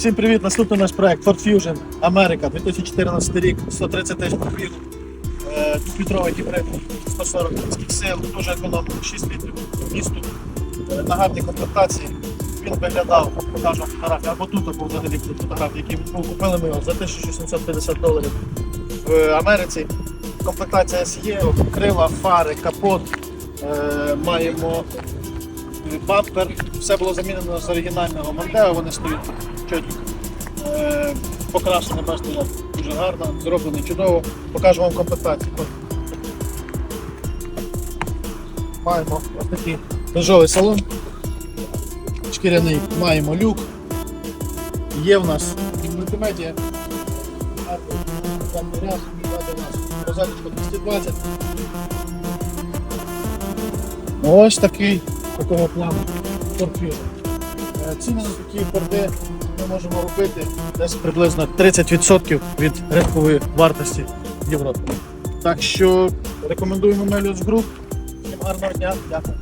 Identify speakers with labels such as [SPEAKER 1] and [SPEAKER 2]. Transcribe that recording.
[SPEAKER 1] Всім привіт! Наступний наш проект Ford Fusion Америка 2014 рік, 130 тисяч пробігу, е, двохлітровий гібрид, 140 кінських сил, дуже економний, 6 літрів місту, е, на гарній комплектації. Він виглядав, покажу вам фотографії, або тут, або взагалі фотографії, які був. Купили ми його за 1750 доларів в Америці. Комплектація SE, крила, фари, капот. Е, маємо бампер, все було замінено з оригінального Мондео, вони стоять чотко. Е, покрашене, бачите, дуже гарно, зроблено чудово. Покажу вам комплектацію. Маємо ось такий бежовий салон. Шкіряний маємо люк. Є в нас нас позадочка 220. Ось такий такого плану торпіли. Е, Ціни на такі борди ми можемо робити десь приблизно 30% від ринкової вартості в Європі. Так що рекомендуємо Меліус Group. Всім гарного дня. Дякую.